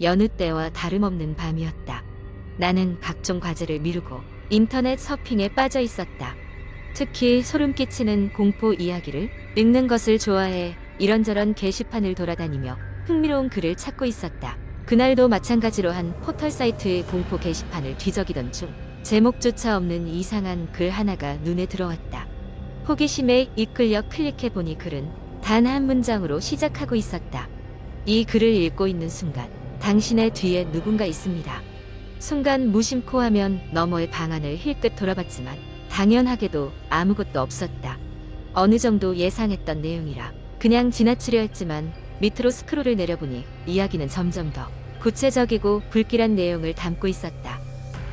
여느 때와 다름없는 밤이었다. 나는 각종 과제를 미루고 인터넷 서핑에 빠져 있었다. 특히 소름 끼치는 공포 이야기를 읽는 것을 좋아해 이런저런 게시판을 돌아다니며 흥미로운 글을 찾고 있었다. 그날도 마찬가지로 한 포털 사이트의 공포 게시판을 뒤적이던 중 제목조차 없는 이상한 글 하나가 눈에 들어왔다. 호기심에 이끌려 클릭해 보니 글은 단 한 문장으로 시작하고 있었다. 이 글을 읽고 있는 순간 당신의 뒤에 누군가 있습니다. 순간 무심코 하면 너머의 방안을 힐끗 돌아봤지만 당연하게도 아무것도 없었다. 어느 정도 예상했던 내용이라 그냥 지나치려 했지만 밑으로 스크롤을 내려보니 이야기는 점점 더 구체적이고 불길한 내용을 담고 있었다.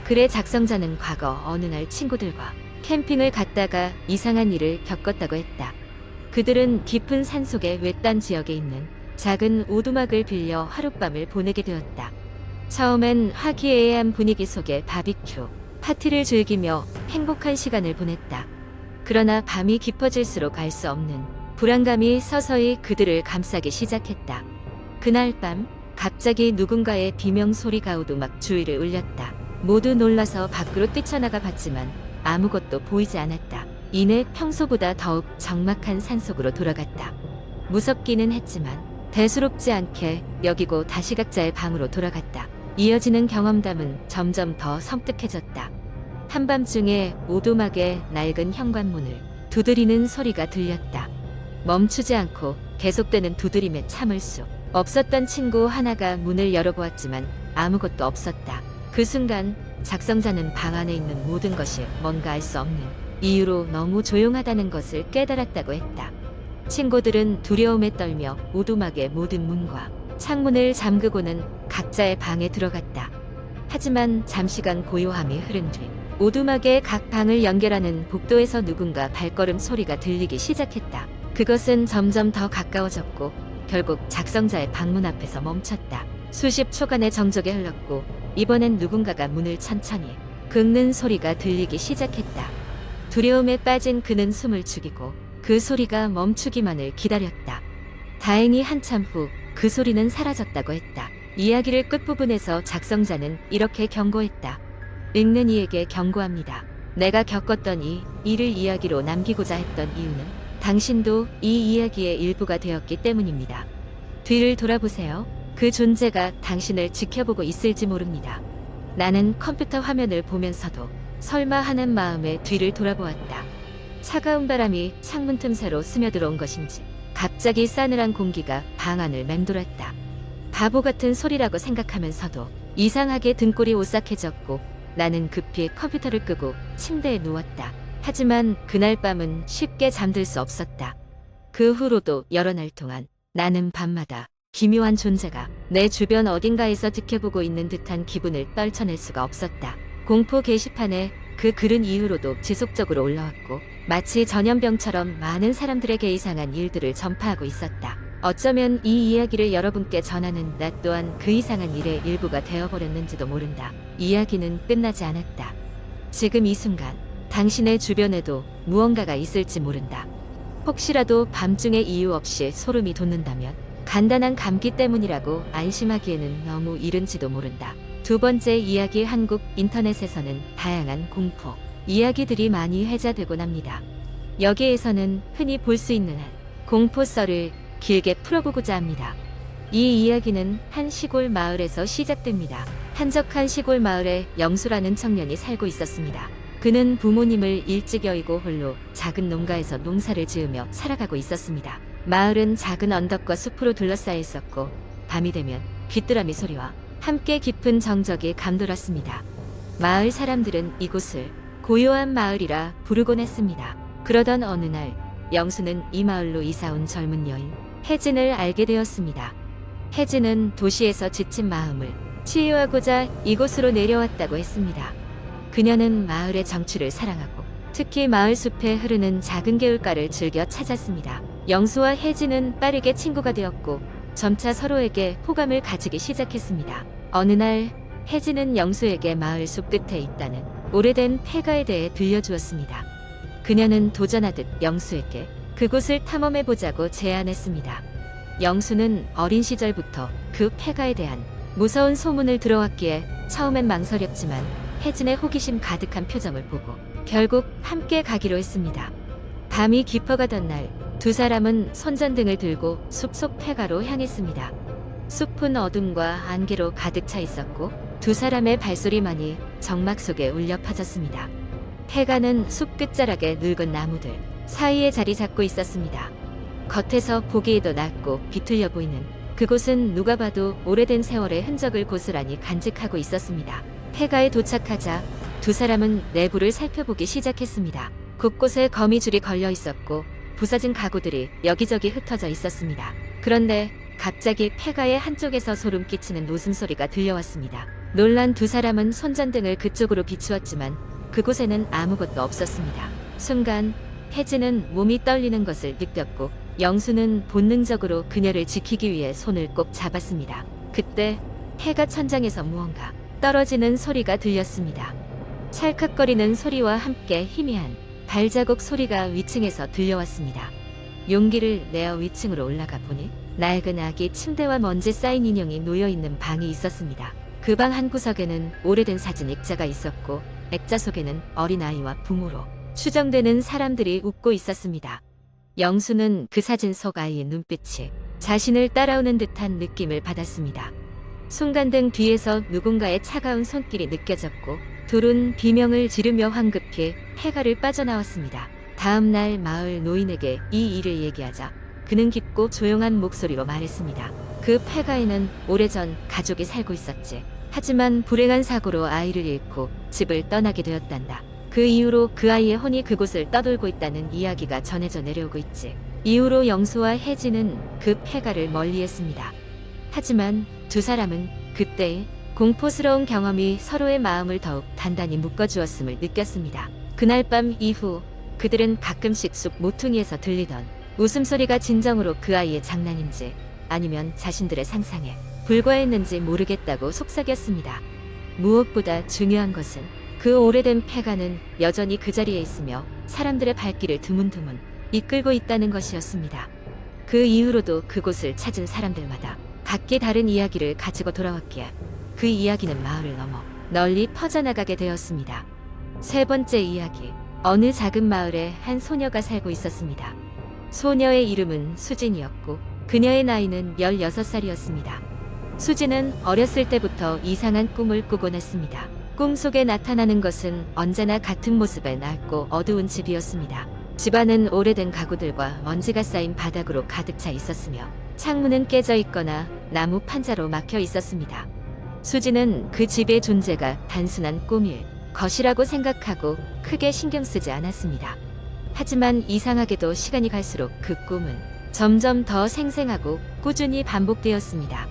글의 작성자는 과거 어느 날 친구들과 캠핑을 갔다가 이상한 일을 겪었다고 했다. 그들은 깊은 산속의 외딴 지역에 있는 작은 오두막을 빌려 하룻밤을 보내게 되었다. 처음엔 화기애애한 분위기 속에 바비큐, 파티를 즐기며 행복한 시간을 보냈다. 그러나 밤이 깊어질수록 알 수 없는 불안감이 서서히 그들을 감싸기 시작했다. 그날 밤 갑자기 누군가의 비명 소리가 오두막 주위를 울렸다. 모두 놀라서 밖으로 뛰쳐나가 봤지만 아무것도 보이지 않았다. 이내 평소보다 더욱 적막한 산속으로 돌아갔다. 무섭기는 했지만 대수롭지 않게 여기고 다시 각자의 방으로 돌아갔다. 이어지는 경험담은 점점 더 섬뜩해졌다. 한밤중에 오두막의 낡은 현관문을 두드리는 소리가 들렸다. 멈추지 않고 계속되는 두드림에 참을 수 없었던 친구 하나가 문을 열어보았지만 아무것도 없었다. 그 순간 작성자는 방 안에 있는 모든 것이 뭔가 알 수 없는 이유로 너무 조용하다는 것을 깨달았다고 했다. 친구들은 두려움에 떨며 오두막의 모든 문과 창문을 잠그고는 각자의 방에 들어갔다. 하지만 잠시간 고요함이 흐른 뒤 오두막의 각 방을 연결하는 복도에서 누군가 발걸음 소리가 들리기 시작했다. 그것은 점점 더 가까워졌고 결국 작성자의 방문 앞에서 멈췄다. 수십 초간의 정적이 흘렀고 이번엔 누군가가 문을 천천히 긁는 소리가 들리기 시작했다. 두려움에 빠진 그는 숨을 죽이고 그 소리가 멈추기만을 기다렸다. 다행히 한참 후 그 소리는 사라졌다고 했다. 이야기를 끝부분에서 작성자는 이렇게 경고했다. 읽는 이에게 경고합니다. 내가 겪었던 이 일을 이야기로 남기고자 했던 이유는 당신도 이 이야기의 일부가 되었기 때문입니다. 뒤를 돌아보세요. 그 존재가 당신을 지켜보고 있을지 모릅니다. 나는 컴퓨터 화면을 보면서도 설마 하는 마음에 뒤를 돌아보았다. 차가운 바람이 창문 틈새로 스며들어온 것인지 갑자기 싸늘한 공기가 방 안을 맴돌았다. 바보 같은 소리라고 생각하면서도 이상하게 등골이 오싹해졌고 나는 급히 컴퓨터를 끄고 침대에 누웠다. 하지만 그날 밤은 쉽게 잠들 수 없었다. 그 후로도 여러 날 동안 나는 밤마다 기묘한 존재가 내 주변 어딘가에서 지켜보고 있는 듯한 기분을 떨쳐낼 수가 없었다. 공포 게시판에 그 글은 이후로도 지속적으로 올라왔고 마치 전염병처럼 많은 사람들에게 이상한 일들을 전파하고 있었다. 어쩌면 이 이야기를 여러분께 전하는 나 또한 그 이상한 일의 일부가 되어버렸는지도 모른다. 이야기는 끝나지 않았다. 지금 이 순간 당신의 주변에도 무언가가 있을지 모른다. 혹시라도 밤중에 이유 없이 소름이 돋는다면 간단한 감기 때문이라고 안심하기에는 너무 이른지도 모른다. 두 번째 이야기 한국 인터넷에서는 다양한 공포 이야기들이 많이 회자되곤 합니다. 여기에서는 흔히 볼 수 있는 한 공포 썰을 길게 풀어보고자 합니다. 이 이야기는 한 시골 마을에서 시작됩니다. 한적한 시골 마을에 영수라는 청년이 살고 있었습니다. 그는 부모님을 일찍 여의고 홀로 작은 농가에서 농사를 지으며 살아가고 있었습니다. 마을은 작은 언덕과 숲으로 둘러싸여 있었고 밤이 되면 귀뚜라미 소리와 함께 깊은 정적이 감돌았습니다. 마을 사람들은 이곳을 고요한 마을이라 부르곤 했습니다. 그러던 어느 날 영수는 이 마을로 이사온 젊은 여인 혜진을 알게 되었습니다. 혜진은 도시에서 지친 마음을 치유하고자 이곳으로 내려왔다고 했습니다. 그녀는 마을의 정취를 사랑하고 특히 마을 숲에 흐르는 작은 개울가를 즐겨 찾았습니다. 영수와 혜진은 빠르게 친구가 되었고 점차 서로에게 호감을 가지기 시작했습니다. 어느 날 혜진은 영수에게 마을 숲 끝에 있다는 오래된 폐가에 대해 들려주었습니다. 그녀는 도전하듯 영수에게 그곳을 탐험해 보자고 제안했습니다. 영수는 어린 시절부터 그 폐가에 대한 무서운 소문을 들어왔기에 처음엔 망설였지만 혜진의 호기심 가득한 표정을 보고 결국 함께 가기로 했습니다. 밤이 깊어가던 날 두 사람은 손전등을 들고 숲속 폐가로 향했습니다. 숲은 어둠과 안개로 가득 차 있었고 두 사람의 발소리만이 정막 속에 울려 퍼졌습니다. 폐가는 숲 끝자락의 늙은 나무들 사이에 자리 잡고 있었습니다. 겉에서 보기에도 낮고 비틀려 보이는 그곳은 누가 봐도 오래된 세월의 흔적을 고스란히 간직하고 있었습니다. 폐가에 도착하자 두 사람은 내부를 살펴보기 시작했습니다. 곳곳에 거미줄이 걸려 있었고 부서진 가구들이 여기저기 흩어져 있었습니다. 그런데 갑자기 폐가의 한쪽에서 소름 끼치는 웃음소리가 들려왔습니다. 놀란 두 사람은 손전등을 그쪽으로 비추었지만 그곳에는 아무것도 없었습니다. 순간 혜진은 몸이 떨리는 것을 느꼈고 영수는 본능적으로 그녀를 지키기 위해 손을 꼭 잡았습니다. 그때 폐가 천장에서 무언가 떨어지는 소리가 들렸습니다. 찰칵거리는 소리와 함께 희미한 발자국 소리가 위층에서 들려왔습니다. 용기를 내어 위층으로 올라가 보니 낡은 아기 침대와 먼지 쌓인 인형이 놓여 있는 방이 있었습니다. 그 방 한 구석에는 오래된 사진 액자가 있었고 액자 속에는 어린아이와 부모로 추정되는 사람들이 웃고 있었습니다. 영수는 그 사진 속 아이의 눈빛이 자신을 따라오는 듯한 느낌을 받았습니다. 순간등 뒤에서 누군가의 차가운 손길이 느껴졌고 둘은 비명을 지르며 황급히 폐가를 빠져나왔습니다. 다음 날 마을 노인에게 이 일을 얘기하자 그는 깊고 조용한 목소리로 말했습니다. 그 폐가에는 오래전 가족이 살고 있었지. 하지만 불행한 사고로 아이를 잃고 집을 떠나게 되었단다. 그 이후로 그 아이의 혼이 그곳을 떠돌고 있다는 이야기가 전해져 내려오고 있지. 이후로 영수와 혜진은 그 폐가를 멀리했습니다. 하지만 두 사람은 그때의 공포스러운 경험이 서로의 마음을 더욱 단단히 묶어주었음을 느꼈습니다. 그날 밤 이후 그들은 가끔씩 숲 모퉁이에서 들리던 웃음소리가 진정으로 그 아이의 장난인지 아니면 자신들의 상상에 불과했는지 모르겠다고 속삭였습니다. 무엇보다 중요한 것은 그 오래된 폐가는 여전히 그 자리에 있으며 사람들의 발길을 드문드문 이끌고 있다는 것이었습니다. 그 이후로도 그곳을 찾은 사람들마다 각기 다른 이야기를 가지고 돌아왔기에 그 이야기는 마을을 넘어 널리 퍼져나가게 되었습니다. 세 번째 이야기. 어느 작은 마을에 한 소녀가 살고 있었습니다. 소녀의 이름은 수진이었고 그녀의 나이는 16살이었습니다. 수진은 어렸을 때부터 이상한 꿈을 꾸곤 했습니다. 꿈 속에 나타나는 것은 언제나 같은 모습의 낡고 어두운 집이었습니다. 집안은 오래된 가구들과 먼지가 쌓인 바닥으로 가득 차 있었으며 창문은 깨져 있거나 나무 판자로 막혀 있었습니다. 수지는 그 집의 존재가 단순한 꿈일 것이라고 생각하고 크게 신경 쓰지 않았습니다. 하지만 이상하게도 시간이 갈수록 그 꿈은 점점 더 생생하고 꾸준히 반복되었습니다.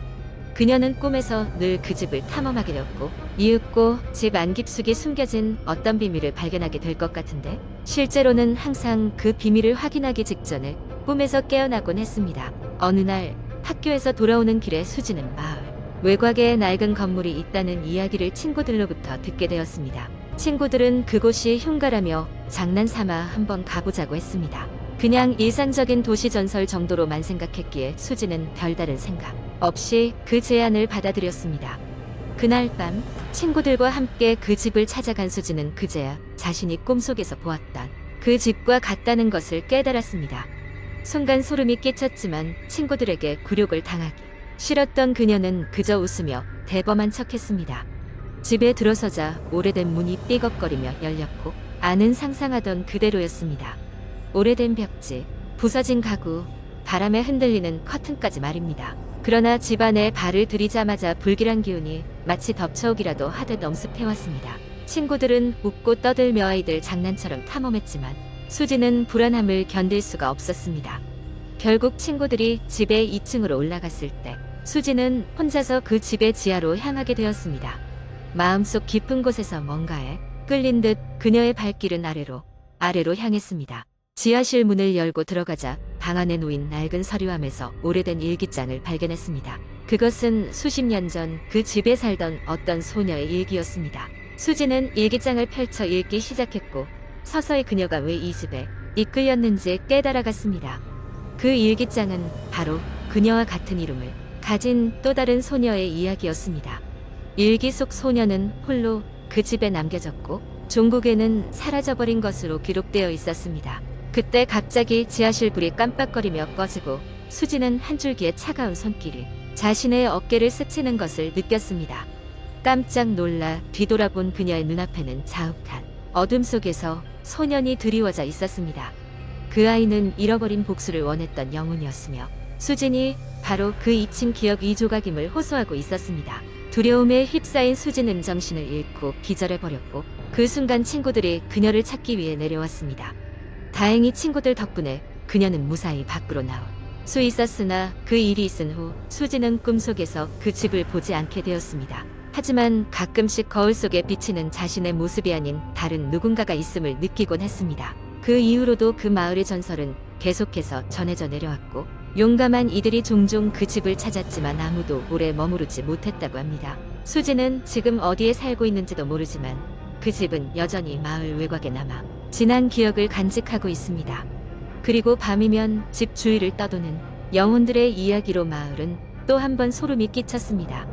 그녀는 꿈에서 늘 그 집을 탐험하게 되었고 이윽고 집 안깊숙이 숨겨진 어떤 비밀을 발견하게 될 것 같은데 실제로는 항상 그 비밀을 확인하기 직전에 꿈에서 깨어나곤 했습니다. 어느 날 학교에서 돌아오는 길에 수지는 마을 외곽에 낡은 건물이 있다는 이야기를 친구들로부터 듣게 되었습니다. 친구들은 그곳이 흉가라며 장난삼아 한번 가보자고 했습니다. 그냥 일상적인 도시 전설 정도로만 생각했기에 수지는 별다른 생각 없이 그 제안을 받아들였습니다. 그날 밤 친구들과 함께 그 집을 찾아간 수지는 그제야 자신이 꿈속에서 보았던 그 집과 같다는 것을 깨달았습니다. 순간 소름이 끼쳤지만 친구들에게 굴욕을 당하기 싫었던 그녀는 그저 웃으며 대범한 척했습니다. 집에 들어서자 오래된 문이 삐걱거리며 열렸고 안은 상상하던 그대로였습니다. 오래된 벽지, 부서진 가구, 바람에 흔들리는 커튼까지 말입니다. 그러나 집안에 발을 들이자마자 불길한 기운이 마치 덮쳐오기라도 하듯 엄습해왔습니다. 친구들은 웃고 떠들며 아이들 장난처럼 탐험했지만 수지는 불안함을 견딜 수가 없었습니다. 결국 친구들이 집의 2층으로 올라갔을 때 수지는 혼자서 그 집의 지하로 향하게 되었습니다. 마음속 깊은 곳에서 뭔가에 끌린 듯 그녀의 발길은 아래로 아래로 향했습니다. 지하실 문을 열고 들어가자 방 안에 놓인 낡은 서류함에서 오래된 일기장을 발견했습니다. 그것은 수십 년 전 그 집에 살던 어떤 소녀의 일기였습니다. 수지는 일기장을 펼쳐 읽기 시작했고 서서히 그녀가 왜 이 집에 이끌렸는지 깨달아갔습니다. 그 일기장은 바로 그녀와 같은 이름을 가진 또 다른 소녀의 이야기였습니다. 일기 속 소녀는 홀로 그 집에 남겨졌고 종국에는 사라져버린 것으로 기록되어 있었습니다. 그때 갑자기 지하실 불이 깜빡거리며 꺼지고 수지는 한 줄기의 차가운 손길이 자신의 어깨를 스치는 것을 느꼈습니다. 깜짝 놀라 뒤돌아본 그녀의 눈앞에는 자욱한 어둠 속에서 소년이 드리워져 있었습니다. 그 아이는 잃어버린 복수를 원했던 영혼이었으며 수진이 바로 그 잊힌 기억 이조각임을 호소하고 있었습니다. 두려움에 휩싸인 수진은 정신을 잃고 기절해버렸고 그 순간 친구들이 그녀를 찾기 위해 내려왔습니다. 다행히 친구들 덕분에 그녀는 무사히 밖으로 나올 수 있었으나 그 일이 있은 후 수진은 꿈속에서 그 집을 보지 않게 되었습니다. 하지만 가끔씩 거울 속에 비치는 자신의 모습이 아닌 다른 누군가가 있음을 느끼곤 했습니다. 그 이후로도 그 마을의 전설은 계속해서 전해져 내려왔고 용감한 이들이 종종 그 집을 찾았지만 아무도 오래 머무르지 못했다고 합니다. 수지는 지금 어디에 살고 있는지도 모르지만 그 집은 여전히 마을 외곽에 남아 지난 기억을 간직하고 있습니다. 그리고 밤이면 집 주위를 떠도는 영혼들의 이야기로 마을은 또 한 번 소름이 끼쳤습니다.